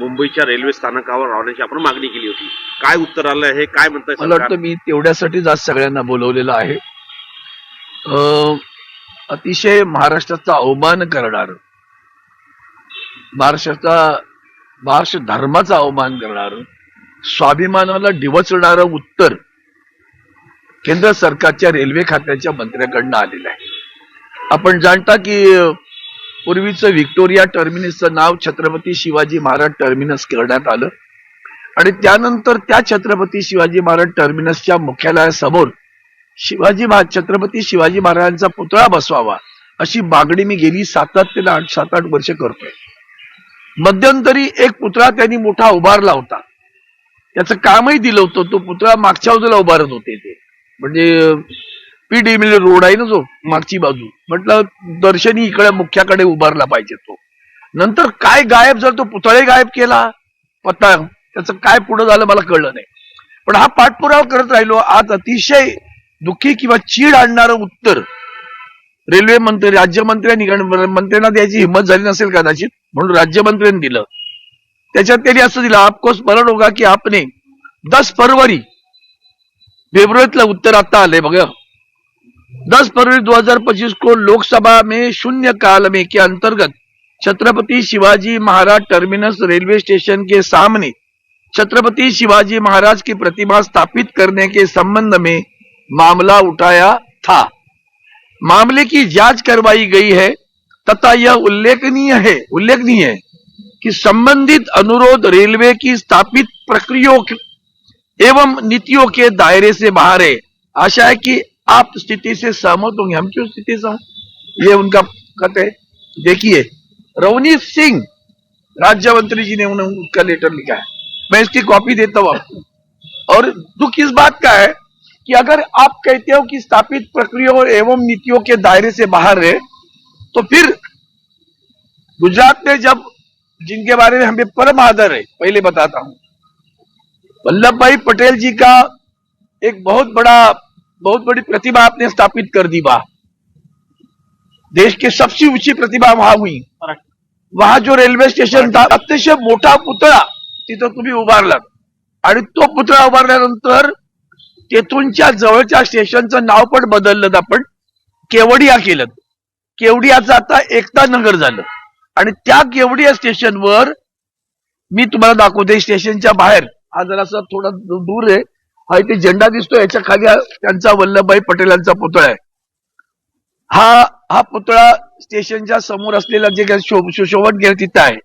मुंबईच्या रेल्वे स्थानकावर राहण्याची आपण मागणी केली होती. काय उत्तर आलं आहे? काय म्हणताय मला? वाटतं मी तेवढ्यासाठीच आज सगळ्यांना बोलवलेलं आहे. अं, अतिशय महाराष्ट्राचा अवमान करणार महाराष्ट्राचा महाराष्ट्र धर्माचा अवमान करणार स्वाभिमानाला डिवचणारं उत्तर केंद्र सरकारच्या रेल्वे खात्याच्या मंत्र्याकडनं आलेलं आहे. आपण जाणता की पूर्वीचं व्हिक्टोरिया टर्मिनसचं नाव छत्रपती शिवाजी महाराज टर्मिनस करण्यात आलं. आणि त्यानंतर त्या छत्रपती शिवाजी महाराज टर्मिनसच्या मुख्यालयासमोर शिवाजी महाराज छत्रपती शिवाजी महाराजांचा पुतळा बसवावा अशी मागणी मी गेली सातत्याला आठ सात आठ वर्ष करतोय. मध्यंतरी एक पुतळा त्यांनी मोठा उभारला होता. त्याचं कामही दिलं होतं. तो पुतळा मागच्या बाजूला उभारत होते ते. म्हणजे पीडी मिल म्हणजे रोड आहे ना जो मागची बाजू. म्हटलं दर्शनी इकडे मुख्याकडे उभारला पाहिजे तो. नंतर काय गायब झाला तो पुतळे गायब केला? पत्ता त्याचं काय पुढं झालं मला कळलं नाही. पण हा पाठपुरावा करत राहिलो आज अतिशय दुःखी किंवा चीड आणणारं उत्तर रेल्वे मंत्री राज्यमंत्र्यांनी कारण मंत्र्यांना द्यायची हिंमत झाली नसेल कदाचित म्हणून राज्यमंत्र्यांनी दिलं. त्याच्यात त्यांनी असं दिलं आपको स्मरण होगा की आपने दस फरवरी फेब्रुवारीतलं उत्तर आता आलंय बघा. दस फरवरी 2025 को लोकसभा में शून्य काल में के अंतर्गत Chhatrapati Shivaji Maharaj terminus railway station के सामने छत्रपति शिवाजी महाराज की प्रतिमा स्थापित करने के संबंध में मामला उठाया था। मामले की जाँच करवाई गई है तथा यह उल्लेखनीय है उल्लेखनीय है कि संबंधित अनुरोध रेलवे की स्थापित प्रक्रियों एवं नीतियों के दायरे से बाहर है। आशा है कि आप स्थिति से सहमत होंगे। हम क्यों स्थिति से ये उनका कथ है। देखिए, रवनीत सिंह राज्य मंत्री जी ने उन्हें उसका लेटर लिखा है। मैं इसकी कॉपी देता हूँ आपको। और दुख इस बात का है कि अगर आप कहते हो कि स्थापित प्रक्रियाओं एवं नीतियों के दायरे से बाहर रहे तो फिर गुजरात में जब, जिनके बारे में हमें परम आदर है, पहले बताता हूँ। वल्लभ भाई पटेल जी का एक बहुत बड़ा बहुत बड़ी प्रतिभा आपने स्थापित कर दी वहां। देश की सबसे ऊंची प्रतिभा वहां हुई। वहां जो रेल्वे स्टेशन था अतिशय मोठा पुतळा तिथं तुम्ही उभारलात आणि तो पुतळा उभारल्यानंतर तेथूनच्या जवळच्या स्टेशनचं नाव पण बदललं आपण. केवडिया केलं. केवडियाचं आता एकता नगर झालं. आणि त्या केवडिया स्टेशनवर मी तुम्हाला दाखवते स्टेशनच्या बाहेर. हा जरासा थोडा दूर आहे. हा इथे झेंडा दिसतो याच्या खाली त्यांचा वल्लभभाई पटेलांचा पुतळा आहे. हा हा पुतळा स्टेशनच्या समोर असलेला जे काही सुशोभन गेल तिथं आहे.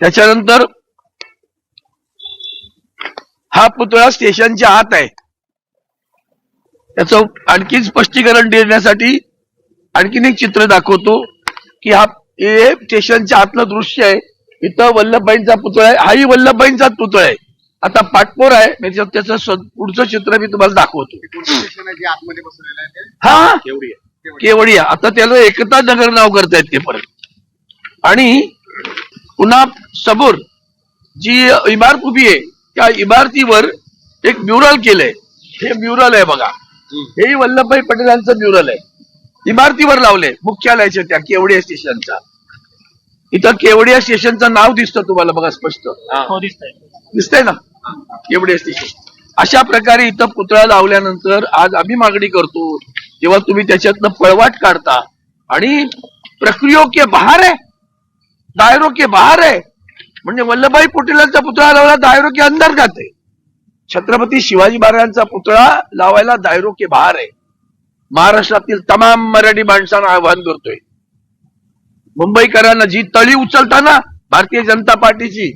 त्याच्यानंतर हा पुतळा स्टेशनच्या आत आहे. त्याचं आणखी स्पष्टीकरण देण्यासाठी आणखीन एक चित्र दाखवतो की हा हे स्टेशनच्या आतलं दृश्य आहे. इथं वल्लभबाईंचा पुतळा आहे. हाही वल्लभभाईंचाच पुतळा आहे. आता पाठपोर आहे मी त्याचं त्याचं स- पुढचं चित्र मी तुम्हाला दाखवतो. स्टेशन आहे जे आतमध्ये बसवलेलं आहे ते? हा? केवडिया आता त्याला एकता नगर नाव करतायत ते परत. आणि पुन्हा समोर जी इमारत उभी आहे त्या इमारतीवर एक म्युरल केलंय. हे म्युरल आहे बघा. हेही वल्लभभाई पटेलांचं म्युरल आहे. इमारतीवर लावले मुख्यालयाच्या त्या केवडिया स्टेशनचा. इथं केवडिया स्टेशनचं नाव दिसतं तुम्हाला बघा स्पष्ट. दिसतंय ना? केवडिया स्टेशन अशा प्रकारे इथं पुतळा लावल्यानंतर आज आम्ही मागणी करतो तेव्हा तुम्ही त्याच्यातनं पळवाट काढता. आणि प्रक्रियो के बाहेर आहे दायरो के बाहेर आहे म्हणजे वल्लभभाई पटेलांचा पुतळा लावला दायरो के अंदर आहे छत्रपती शिवाजी महाराजांचा पुतळा लावायला दायरो के बाहेर आहे महाराष्ट्रातील तमाम मराठी माणसांना आवाहन करतोय. मुंबईकरांना जी तळी उचलताना भारतीय जनता पार्टीची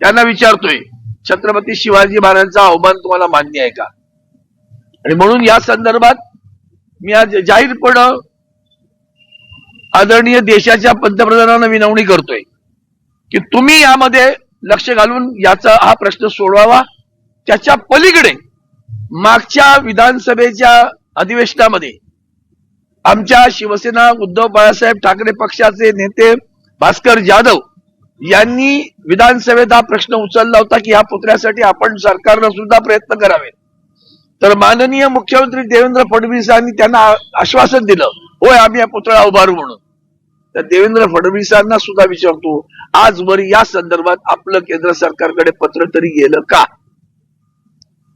त्यांना विचारतोय छत्रपती शिवाजी महाराजांचा अवमान तुम्हाला मान्य आहे का? आणि म्हणून या संदर्भात मी आज जाहीरपण आदरणीय देशाच्या पंतप्रधानांना विनवणी करतोय की तुम्ही यामध्ये लक्ष घालून याचा हा प्रश्न सोडवावा. त्याच्या पलीकडे मागच्या विधानसभेच्या अधिवेशनामध्ये आमच्या शिवसेना उद्धव बाळासाहेब ठाकरे पक्षाचे नेते भास्कर जाधव यांनी विधानसभेत हा प्रश्न उचलला होता की ह्या पुतळ्यासाठी आपण सरकारनं सुद्धा प्रयत्न करावे. तर माननीय मुख्यमंत्री देवेंद्र फडणवीसांनी त्यांना आश्वासन दिलं होय आम्ही हा पुतळा उभारू म्हणून. तर देवेंद्र फडणवीसांना सुद्धा विचारतो आजवर या संदर्भात आपलं केंद्र सरकारकडे पत्र तरी गेलं का?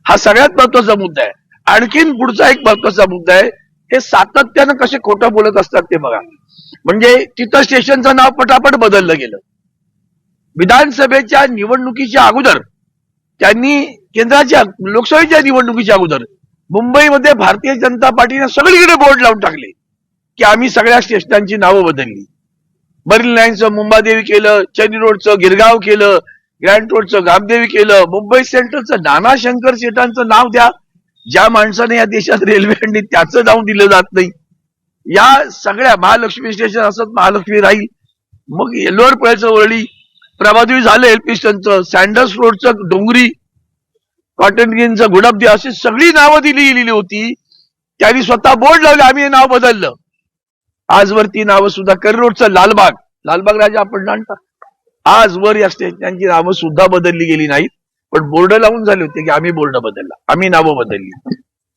हा सगळ्यात महत्त्वाचा मुद्दा आहे. आणखीन पुढचा एक महत्त्वाचा मुद्दा आहे हे सातत्यानं कसे खोटं बोलत असतात ते बघा. म्हणजे तिथं स्टेशनचं नाव पटापट बदललं गेलं. विधानसभेच्या निवडणुकीच्या अगोदर त्यांनी केंद्राच्या लोकसभेच्या निवडणुकीच्या अगोदर मुंबईमध्ये भारतीय जनता पार्टीने सगळीकडे बोर्ड लावून टाकले की आम्ही सगळ्या स्टेशनांची नावं बदलली. बरील लाईनचं मुंबादेवी केलं चेन्नई रोडचं गिरगाव केलं ग्रँड रोडचं गामदेवी केलं मुंबई सेंट्रलचं नाना शंकर शेटांचं नाव द्या ज्या माणसाने या देशात रेल्वे आणली त्याचं नाव दिलं जात नाही. या सगळ्या महालक्ष्मी स्टेशन असत महालक्ष्मी राहील मग येल्लोर पळचं वळली प्रभावी झालं एलपी स्टेशनचं सँडर्स रोडचं डोंगरी कॉटन ग्रीनचं गुडबदी अशी सगळी नावं दिली गेलेली होती. त्यांनी स्वतः बोर्ड लावले आम्ही हे नाव बदललं. आजवर ती नावं सुद्धा करी रोडचं लालबाग. लालबाग राजा आपण जाणता. आजवर या त्यांची नावं सुद्धा बदलली गेली नाहीत. पण बोर्ड लावून झाले होते की आम्ही बोर्ड बदलला. आम्ही नावं बदलली.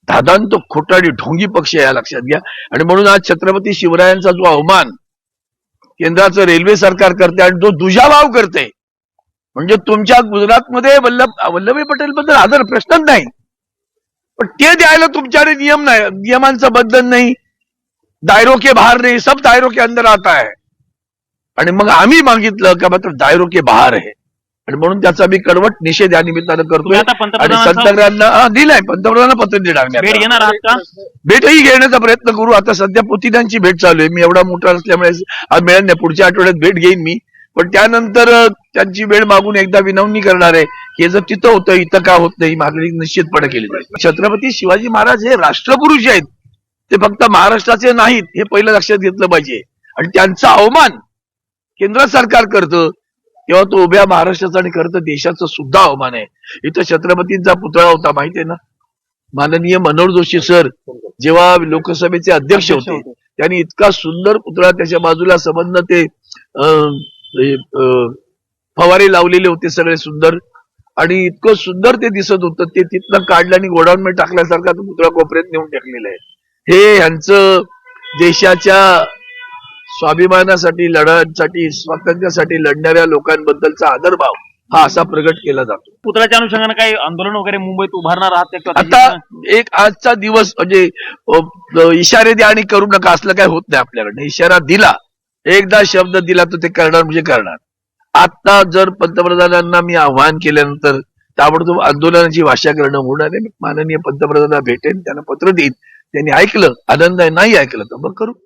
दादान तो खोटाडी ढोंगी पक्ष या लक्षात घ्या. आणि म्हणून आज छत्रपती शिवरायांचा जो अवमान केंद्राचं रेल्वे सरकार करते आणि तो दुजाभाव करते. म्हणजे तुमच्या गुजरातमध्ये वल्लभ वल्लभभाई पटेल बद्दल आदर प्रश्नच नाही. पण ते द्यायला तुमच्याकडे नियम नाही नियमांचं बंधन नाही. दायरो के बाहेर नाही सब दायरो के अंदर आता है आणि मग आम्ही मागितलं का मात्र दायरो के बाहेर आहे. आणि म्हणून त्याचा मी कडवट निषेध या निमित्तानं करतोय. आणि संतग्रांना दिलाय. पंतप्रधानांना पत्र का? भेटही घेण्याचा प्रयत्न करू. आता सध्या पुतिनांची भेट चालू आहे. मी एवढा मोठा असल्यामुळे आज मिळेल नाही. पुढच्या आठवड्यात भेट घेईन मी. पण त्यानंतर त्यांची वेळ मागून एकदा विनवणी करणार आहे. की हे जर तिथं होतं इथं का होत नाही मागणी निश्चितपणे केली जाईल. छत्रपती शिवाजी महाराज हे राष्ट्रपुरुष आहेत. ते फक्त महाराष्ट्राचे नाहीत हे पहिलं लक्षात घेतलं पाहिजे. आणि त्यांचा अवमान केंद्र सरकार करतं. तेव्हा तो उभ्या महाराष्ट्राचा आणि खरं तर देशाचा सुद्धा अवमान आहे. इथं छत्रपतींचा पुतळा होता माहितीये ना? माननीय मनोहर जोशी सर जेव्हा लोकसभेचे अध्यक्ष होते त्यांनी इतका सुंदर पुतळा त्याच्या बाजूला संबंध ते फवारे लावलेले होते सगळे सुंदर. आणि इतकं सुंदर ते दिसत होतं ते तिथनं काढलं आणि गोडाऊन मध्ये टाकल्यासारखा तो पुतळा कोपऱ्यात नेऊन टाकलेला आहे. हे ह्यांचं देशाच्या स्वाभिमानासाठी लढण्यासाठी स्वातंत्र्यासाठी लढणाऱ्या लोकांबद्दलचा आदरभाव हा असा प्रगट केला जातो. पुतळ्याच्या अनुषंगाने काही आंदोलन वगैरे मुंबईत उभारणार आहात आता एक आजचा दिवस म्हणजे इशारे द्या आणि करू नका असलं काय होत नाही आपल्याकडे इशारा दिला एकदा शब्द दिला तर ते करणार म्हणजे करणार. आता जर पंतप्रधानांना मी आव्हान केल्यानंतर ताबडतोब आंदोलनाची भाषा करणं होणार आहे. माननीय पंतप्रधानांना भेटेन त्यांना पत्र देईन. त्यांनी ऐकलं आनंद आहे नाही ऐकलं तर मग करू.